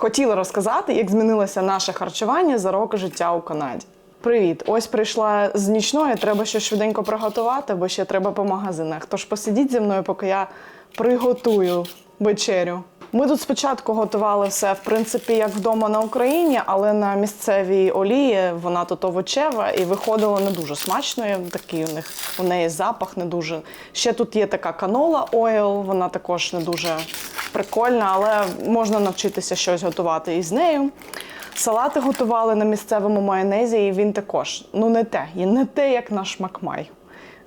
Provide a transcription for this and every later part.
Хотіла розказати, як змінилося наше харчування за роки життя у Канаді. Привіт! Ось прийшла з нічної, треба щось швиденько приготувати, бо ще треба по магазинах. Тож посидіть зі мною, поки я приготую вечерю. Ми тут спочатку готували все, в принципі, як вдома на Україні, але на місцевій олії вона тут овочева і виходило не дуже смачно. Такий у них у неї запах не дуже. Ще тут є така канола ойл, вона також не дуже прикольна, але можна навчитися щось готувати із нею. Салати готували на місцевому майонезі, і він також ну не те, і не те, як наш макмай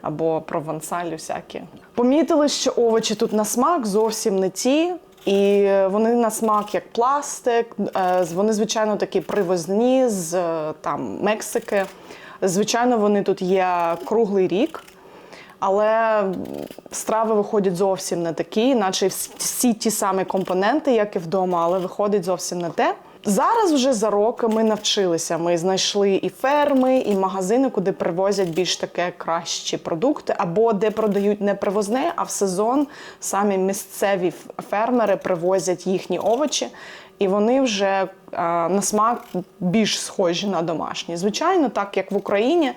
або провансаль всякі. Помітили, що овочі тут на смак зовсім не ті. І вони на смак як пластик. е, Вони, звичайно, такі привозні з е, там Мексики. Звичайно, вони тут є круглий рік. Але страви виходять зовсім не такі, наче всі- ті самі компоненти, як і вдома, але виходить зовсім не те. Зараз вже за роки ми навчилися. Ми знайшли і ферми, і магазини, куди привозять більш таке кращі продукти, або де продають не привозне, а в сезон самі місцеві фермери привозять їхні овочі, і вони вже е, на смак більш схожі на домашні. Звичайно, так як в Україні,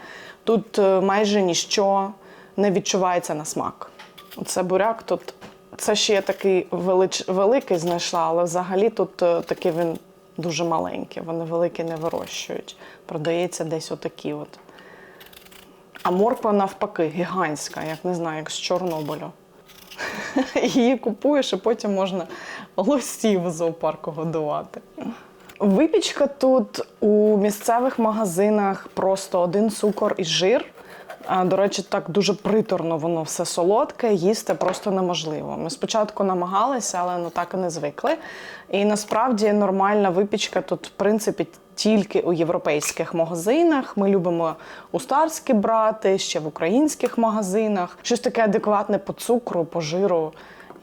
тут е, майже ніщо не відчувається на смак. Оце буряк тут. Це ще я такий велич, великий знайшла, але взагалі тут е, такий він дуже маленький. Вони великі не вирощують. Продається десь отакі от. А морква навпаки, гігантська, як не знаю, як з Чорнобилю. Її купуєш, і потім можна лосів зоопарку годувати. Випічка тут у місцевих магазинах просто один цукор і жир. До речі, так дуже приторно воно все солодке, їсти просто неможливо. Ми спочатку намагалися, але ну так і не звикли. І насправді нормальна випічка тут, в принципі, тільки у європейських магазинах. Ми любимо у старські брати, ще в українських магазинах. Щось таке адекватне по цукру, по жиру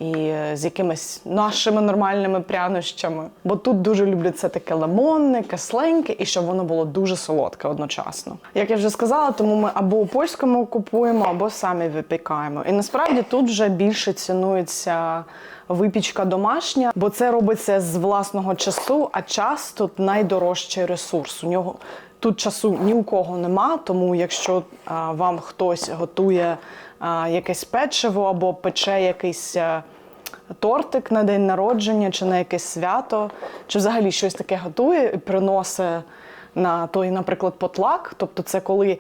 і е, з якимись нашими нормальними прянощами. Бо тут дуже люблять це таке лимонне, кисленьке, і щоб воно було дуже солодке одночасно. Як я вже сказала, тому ми або у польському купуємо, або самі випікаємо. І насправді тут вже більше цінується випічка домашня, бо це робиться з власного часу, а час тут найдорожчий ресурс. У нього Тут часу ні у кого нема, тому якщо а, вам хтось готує а, якесь печиво або пече якийсь а, тортик на день народження чи на якесь свято, чи взагалі щось таке готує і приносить на той, наприклад, потлак. Тобто, це коли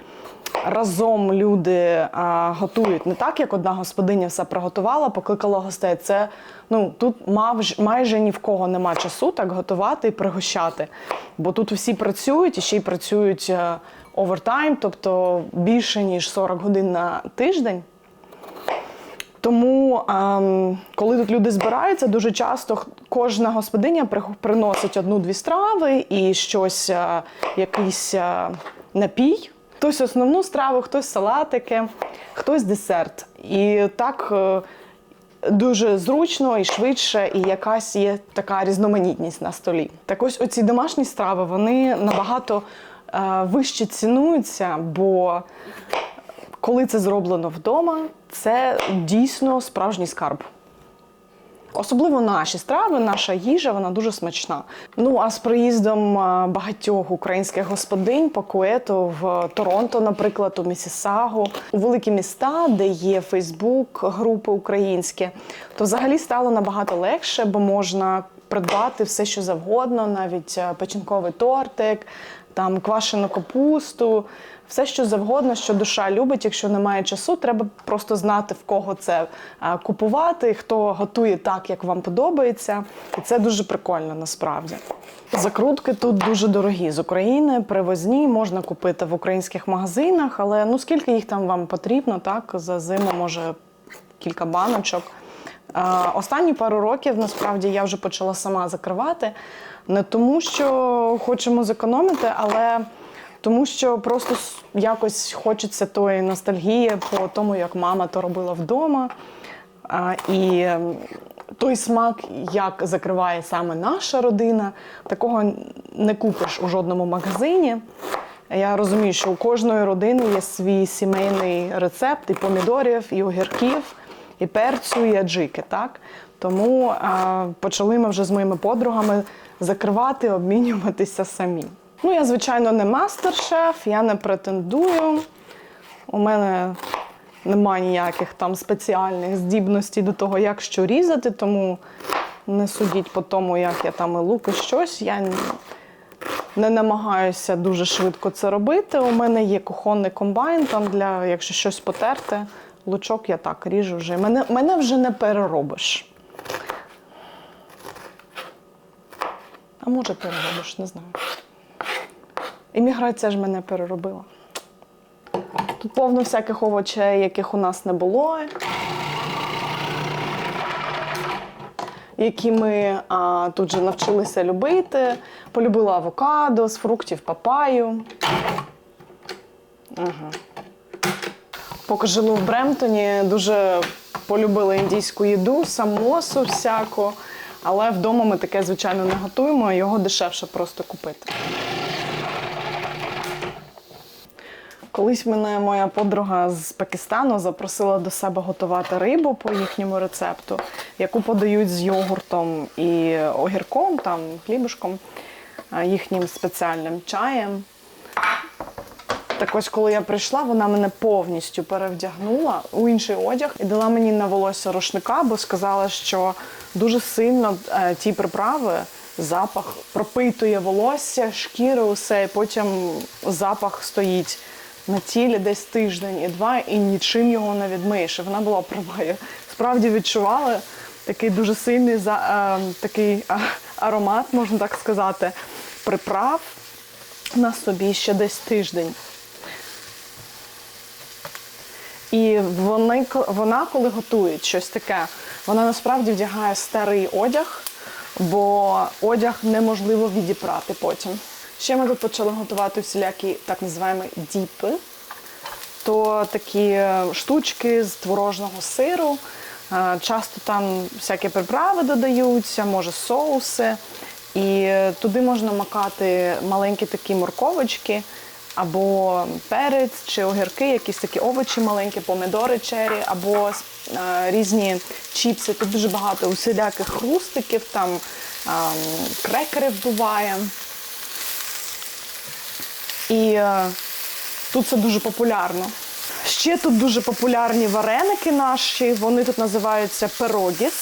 разом люди а, готують не так, як одна господиня все приготувала, покликала гостей. Це ну тут мав майже ні в кого нема часу так готувати і пригощати. Бо тут усі працюють і ще й працюють е, овертайм, тобто більше ніж 40 годин на тиждень. Тому, ем, коли тут люди збираються, дуже часто кожна господиня при- приносить одну-дві страви і щось, е, якийсь е, напій. Хтось основну страву, хтось салатики, хтось десерт. І так е, дуже зручно і швидше, і якась є така різноманітність на столі. Так ось оці домашні страви вони набагато вище цінуються, бо коли це зроблено вдома, це дійсно справжній скарб. Особливо наші страви, наша їжа, вона дуже смачна. Ну а з приїздом багатьох українських господинь по Куету в Торонто, наприклад, у Місісагу, у великі міста, де є Фейсбук, групи українські, то взагалі стало набагато легше, бо можна придбати все, що завгодно, навіть печінковий тортик, там квашену капусту, все, що завгодно, що душа любить. Якщо немає часу, треба просто знати, в кого це купувати, хто готує так, як вам подобається. І це дуже прикольно насправді. Закрутки тут дуже дорогі з України, привозні, можна купити в українських магазинах, але ну скільки їх там вам потрібно, так за зиму може кілька баночок. Останні пару років насправді я вже почала сама закривати. Не тому, що хочемо зекономити, але тому що просто якось хочеться тої ностальгії по тому, як мама то робила вдома. А, І той смак, як закриває саме наша родина, такого не купиш у жодному магазині. Я розумію, що у кожної родини є свій сімейний рецепт і помідорів, і огірків, і перцю, і аджики. Так? Тому а, почали ми вже з моїми подругами закривати, обмінюватися самі. Ну, я, звичайно, не мастер-шеф, я не претендую. У мене немає ніяких там спеціальних здібностей до того, як що різати, тому не судіть по тому, як я там і лук і щось. Я не намагаюся дуже швидко це робити. У мене є кухонний комбайн, там для якщо щось потерти, лучок я так ріжу вже. Мене, мене вже не переробиш. А може переробиш, не знаю. Імміграція ж мене переробила. Тут повно всяких овочей, яких у нас не було. Які ми а, тут же навчилися любити. Полюбила авокадо, з фруктів папаю. Угу. Поки жили в Бремтоні, дуже полюбили індійську їду, самосу всяку. Але вдома ми таке, звичайно, не готуємо, його дешевше просто купити. Колись мене моя подруга з Пакистану запросила до себе готувати рибу по їхньому рецепту, яку подають з йогуртом і огірком, там, хлібушком, їхнім спеціальним чаєм. Так ось, коли я прийшла, вона мене повністю перевдягнула у інший одяг і дала мені на волосся рушника, бо сказала, що дуже сильно е, ті приправи, запах пропитує волосся, шкіру, усе, і потім запах стоїть на тілі десь тиждень і два, і нічим його не відмиєш. Вона була права. Я справді відчувала такий дуже сильний за, е, такий а, аромат, можна так сказати, приправ на собі ще десь тиждень. І вони, вона, коли готує щось таке, вона насправді вдягає старий одяг, бо одяг неможливо відіпрати потім. Ще ми тут почали готувати всілякі так називаємо діпи. То такі е, штучки з творожного сиру. Е, Часто там всякі приправи додаються, може соуси. І е, туди можна макати маленькі такі морковочки, або перець чи огірки, якісь такі овочі маленькі, помідори чері, або різні чіпси. Тут дуже багато усіляких хрустиків, там ем, крекерів буває. І е, тут це дуже популярно. Ще тут дуже популярні вареники наші. Вони тут називаються пирогіс.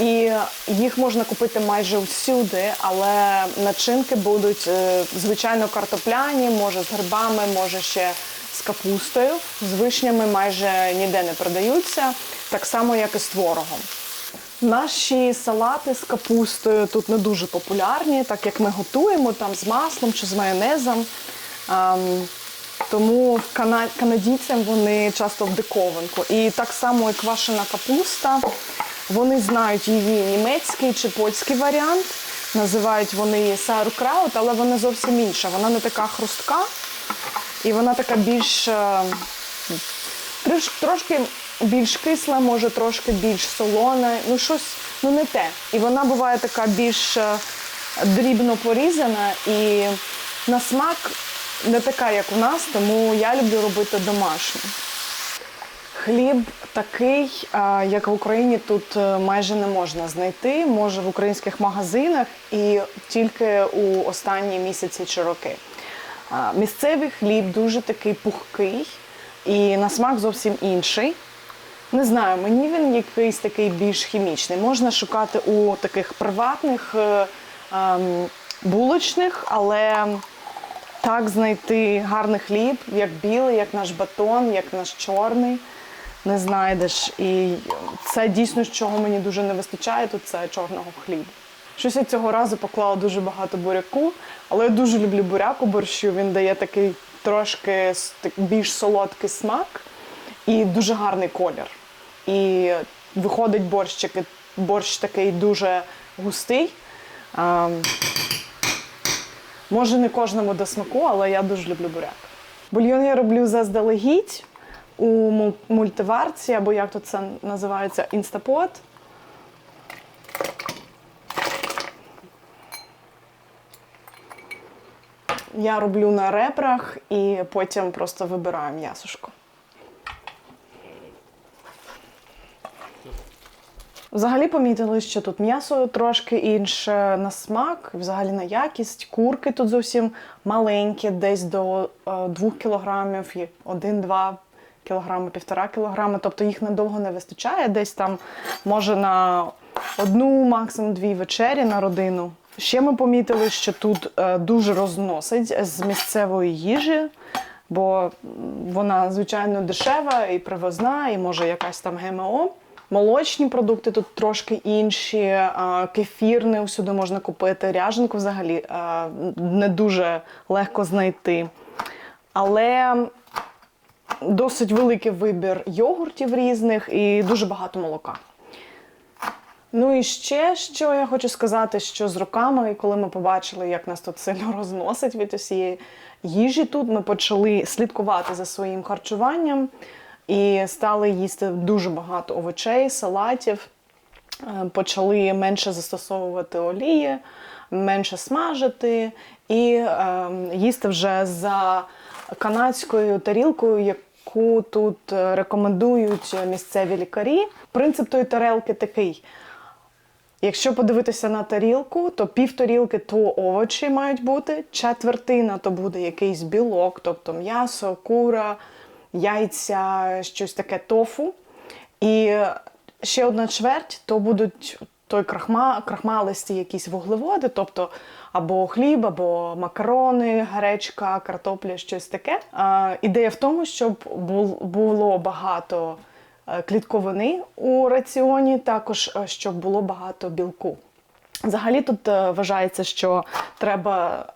І їх можна купити майже всюди, але начинки будуть е, звичайно картопляні, може з грибами, може ще з капустою. З вишнями майже ніде не продаються, так само, як і з творогом. Наші салати з капустою тут не дуже популярні, так як ми готуємо там з маслом чи з майонезом. Тому кана- канадійцям вони часто в диковинку. І так само і квашена капуста. Вони знають її німецький чи польський варіант. Називають вони її sauerkraut, але вона зовсім інша. Вона не така хрустка, і вона така більш е, трошки більш кисла, може трошки більш солона, ну щось ну не те. І вона буває така більш е, дрібно порізана і на смак не така, як у нас, тому я люблю робити домашню. Хліб такий, як в Україні, тут е, майже не можна знайти, може в українських магазинах і тільки у останні місяці чи роки. Місцевий хліб дуже такий пухкий і на смак зовсім інший. Не знаю, мені він якийсь такий більш хімічний. Можна шукати у таких приватних е, ем, булочних, але так знайти гарний хліб, як білий, як наш батон, як наш чорний, не знайдеш. І це дійсно, чого мені дуже не вистачає, тут це чорного хліба. Щось я цього разу поклала дуже багато буряку, але я дуже люблю буряк у борщу. Він дає такий трошки більш солодкий смак і дуже гарний колір. І виходить борщик, борщ такий дуже густий. Може, не кожному до смаку, але я дуже люблю буряк. Бульйон я роблю заздалегідь у мультиварці, або як тут це називається, інстапот. Я роблю на ребрах і потім просто вибираю м'ясушко. Взагалі помітили, що тут м'ясо трошки інше на смак, взагалі на якість. Курки тут зовсім маленькі, десь до 2 кілограмів, 1-2 кілограми, півтора кілограми. Тобто їх надовго не вистачає. Десь там може на одну, максимум дві вечері на родину. Ще ми помітили, що тут е, дуже розносить з місцевої їжі, бо вона звичайно дешева і привозна, і може якась там ГМО. Молочні продукти тут трошки інші, а, кефір не всюди можна купити, ряженку взагалі не дуже легко знайти. Але досить великий вибір йогуртів різних і дуже багато молока. Ну і ще що я хочу сказати, що з роками, коли ми побачили, як нас тут сильно розносить від усієї їжі, тут ми почали слідкувати за своїм харчуванням і стали їсти дуже багато овочей, салатів. Е, Почали менше застосовувати олії, менше смажити і е, їсти вже за канадською тарілкою, яку тут е, рекомендують місцеві лікарі. Принцип тої тарелки такий: Якщо подивитися на тарілку, то пів тарілки то овочі мають бути, четвертина то буде якийсь білок, тобто м'ясо, кура, яйця, щось таке тофу. І ще одна чверть то будуть той крахма, крахмалисті якісь вуглеводи, тобто або хліб, або макарони, гречка, картопля, щось таке. А, ідея в тому, щоб було багато е, клітковини у раціоні, також е, щоб було багато білку. Взагалі тут е, вважається, що треба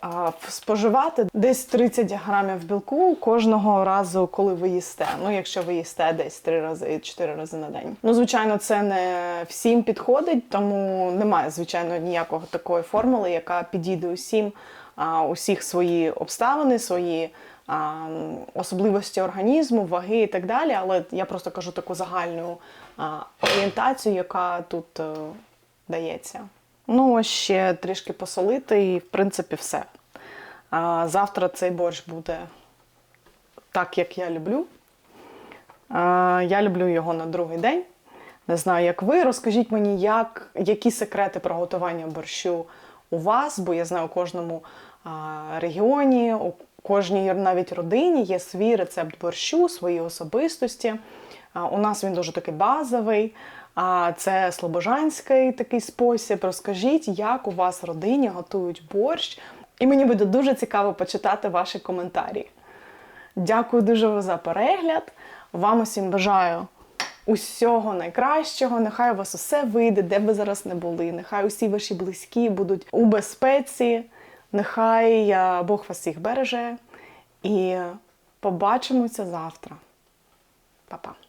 споживати десь 30 грамів білку кожного разу, коли ви їсте. Ну, якщо ви їсте десь 3 рази, 4 рази на день. Ну, звичайно, це не всім підходить, тому немає, звичайно, ніякого такої формули, яка підійде усім, усіх свої обставини, свої особливості організму, ваги і так далі. Але я просто кажу таку загальну орієнтацію, яка тут е, дається. Ну, ще трішки посолити, і в принципі все. А, завтра цей борщ буде так, як я люблю. А, я люблю його на другий день. Не знаю, як ви. Розкажіть мені, як, які секрети приготування борщу у вас, бо я знаю, у кожному регіоні, у кожній навіть родині є свій рецепт борщу, свої особистості. А, у нас він дуже такий базовий. А це слобожанський такий спосіб. Розкажіть, як у вас в родині готують борщ. І мені буде дуже цікаво почитати ваші коментарі. Дякую дуже за перегляд. Вам усім бажаю усього найкращого. Нехай у вас усе вийде, де ви зараз не були. Нехай усі ваші близькі будуть у безпеці. Нехай е, Бог вас всіх береже. І побачимося завтра. Па-па.